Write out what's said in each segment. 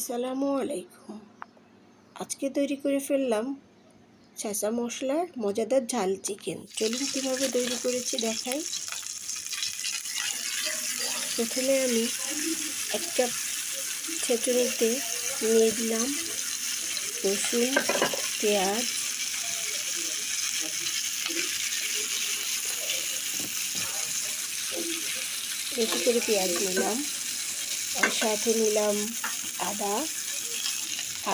আসসালামু আলাইকুম। আজকে তৈরি করে ফেললাম চাচা মশলার মজাদার ঝাল চিকেন। চলুন কীভাবে তৈরি করেছি দেখাই। প্রথমে আমি এক কাপ ছেঁচড়িতে নিয়ে দিলাম রসুন, পেঁয়াজ। বেশি করে পেঁয়াজ নিলাম। আর সাথে নিলাম আদা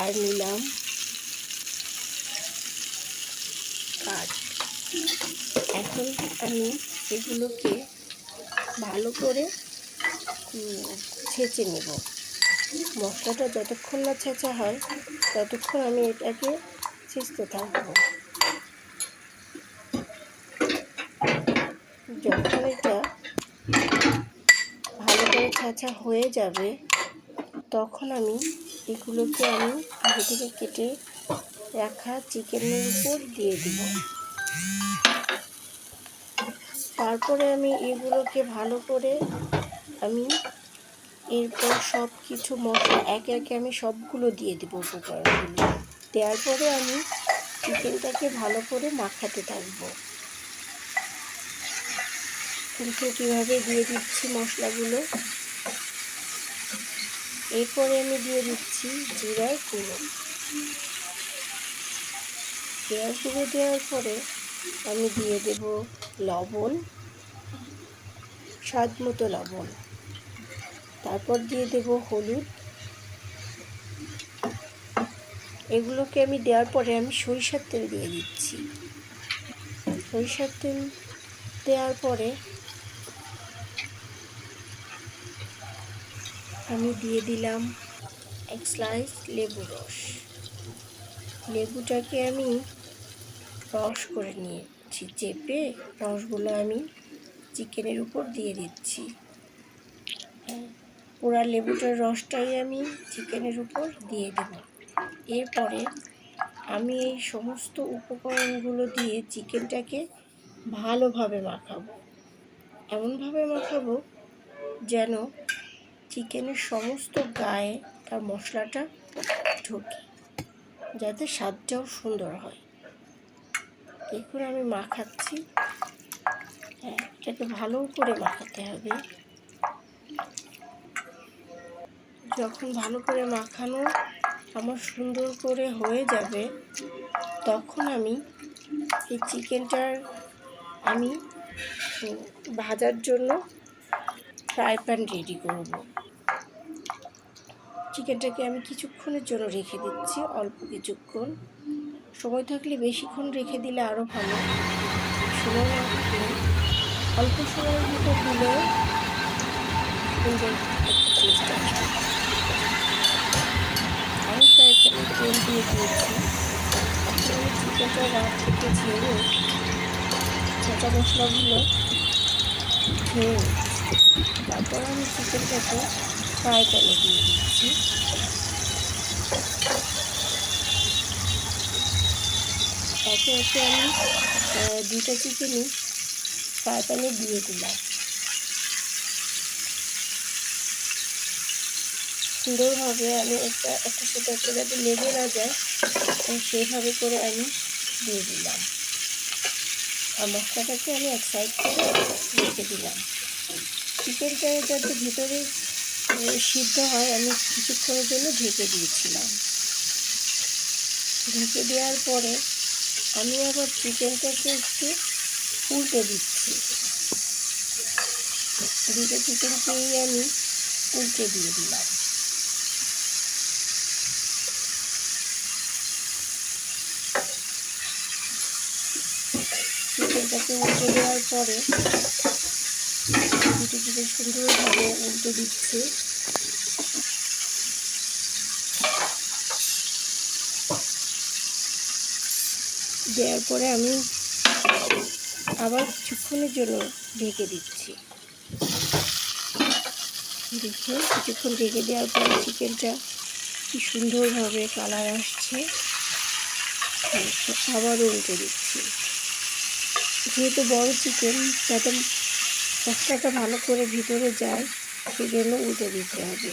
আর নিলাম কাঠ। এখন আমি এগুলোকে ভালো করে ছেঁচে নেব। মশলাটা যতক্ষণ না ছেঁচা হয়, ততক্ষণ আমি এটাকে ছেঁচতে থাকব। যখন এটা ভালো করে ছাঁচা হয়ে যাবে তখন আমি এগুলোকে আমি আগে থেকে কেটে রাখা চিকেনের উপর দিয়ে দিব। তারপরে আমি এগুলোকে ভালো করে আমি এরপর সব কিছু মশলা, একে একে আমি সবগুলো দিয়ে দেবো উপকরণগুলো। দেওয়ার পরে আমি চিকেনটাকে ভালো করে মাখাতে থাকব। কিন্তু কীভাবে দিয়ে দিচ্ছি মশলাগুলো? এরপরে আমি দিয়ে দিচ্ছি জিরার গুঁড়ো। জিরার গুঁড়ো দেওয়ার পরে আমি দিয়ে দেব লবণ, স্বাদ মতো লবণ। তারপর দিয়ে দেব হলুদ। এগুলোকে আমি দেওয়ার পরে আমি সরিষার তেল দিয়ে দিচ্ছি। সরিষার তেল দেওয়ার পরে আমি দিয়ে দিলাম এক স্লাইস লেবু রস। লেবুটাকে আমি রস করে নিয়েছি, চেপে রসগুলো আমি চিকেনের উপর দিয়ে দিচ্ছি। পুরা লেবুটার রসটাই আমি চিকেনের উপর দিয়ে দেব। এরপরে আমি এই সমস্ত উপকরণগুলো দিয়ে চিকেনটাকে ভালোভাবে মাখাবো। এমনভাবে মাখাবো যেন চিকেনের সমস্ত গায়ে তার মশলাটা ঢোকে, যাতে স্বাদটাও সুন্দর হয়। দেখুন আমি মাখাচ্ছি। হ্যাঁ এটাকে ভালো করে মাখাতে হবে। যখন ভালো করে মাখানো আমার সুন্দর করে হয়ে যাবে, তখন আমি এই চিকেনটার আমি ভাজার জন্য ফ্রাই প্যান রেডি করব। চিকেনটাকে আমি কিছুক্ষণের জন্য রেখে দিচ্ছি, অল্প কিছুক্ষণ। সময় থাকলে বেশিক্ষণ রেখে দিলে আরও ভালো। সময় অল্প সময়ের মতো দিলে সুন্দর টেস্ট আসবে। তেল দিয়ে দিয়েছি। চিকেনটা রাত থেকে ঝেড়ে কাঁচা মশলাগুলো ধুয়ে তারপর আমি চিকেনটাকে ফ্রাই প্যানে দিয়ে দিচ্ছি একে একে আমি দুটো চিকেনই ফ্রাই প্যানে দিয়ে দিলাম। সুন্দরভাবে আমি একটা একটা সাথে একটা যাতে লেগে না যায় সেইভাবে করে আমি দিয়ে দিলাম। আর মশলাটাকে আমি এক সাইড করে রেখে দিলাম। চিকেনটা যাতে ভিতরে সিদ্ধ হয়, আমি কিছুক্ষণের জন্য ঢেকে দিয়েছিলাম। ঢেকে দেওয়ার পরে আমি আবার চিকেনটাকে একটু উল্টে দিচ্ছি। দুটো চিকেনকেই আমি উল্টে দিয়ে দিলাম। চিকেনটাকে উল্টে দেওয়ার পরে দুটো চিকেন সুন্দরভাবে উল্টে দিচ্ছি। দেওয়ার পরে আমি আবার কিছুক্ষণের জন্য ঢেকে দিচ্ছি। দেখুন কিছুক্ষণ ঢেকে দেওয়ার পরে চিকেনটা কি সুন্দরভাবে কালার আসছে। হ্যাঁ, তো উল্টে দিচ্ছি। যেহেতু বড় চিকেন যাতে মশলাটা ভালো করে ভিতরে যায় সেই জন্য উল্টে দিতে হবে।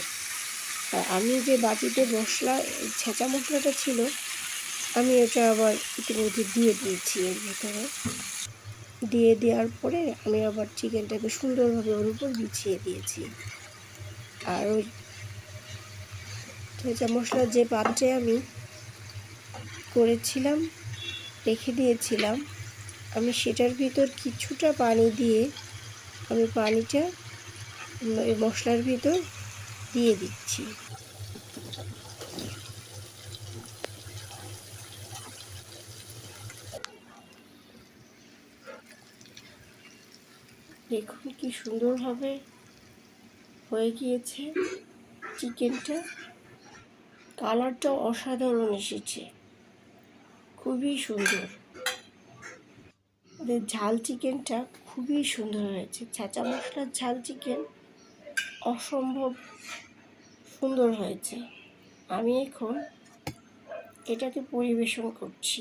আর আমি যে বাটিতে মশলা ছেঁচা মশলাটা ছিল, আমি এটা আবার ইতিমধ্যে দিয়ে দিয়েছি এর ভিতরে। দিয়ে দেওয়ার পরে আমি আবার চিকেনটাকে সুন্দরভাবে ওর উপর বিছিয়ে দিয়েছি। আর ওই ছেঁচা মশলার যে পাত্রে আমি করেছিলাম, রেখে দিয়েছিলাম, আমি সেটার ভিতর কিছুটা পানি দিয়ে আমি পানিটা মশলার ভিতর দিয়ে দিচ্ছি। দেখুন কি সুন্দরভাবে হয়ে গিয়েছে চিকেনটা। কালারটা অসাধারণ এসেছে। খুবই সুন্দর। ঝাল চিকেনটা খুবই সুন্দর হয়েছে। ছাঁচা মশলার ঝাল চিকেন অসম্ভব সুন্দর হয়েছে। আমি এখন এটাকে পরিবেশন করছি।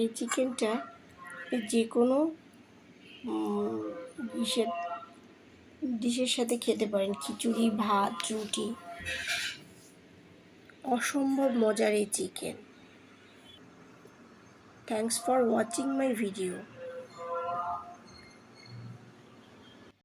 এই চিকেনটা যে কোনো ইসের ডিশের সাথে খেতে পারেন। খিচুড়ি, ভাত, রুটি। অসম্ভব মজার এই chicken. Thanks for watching my video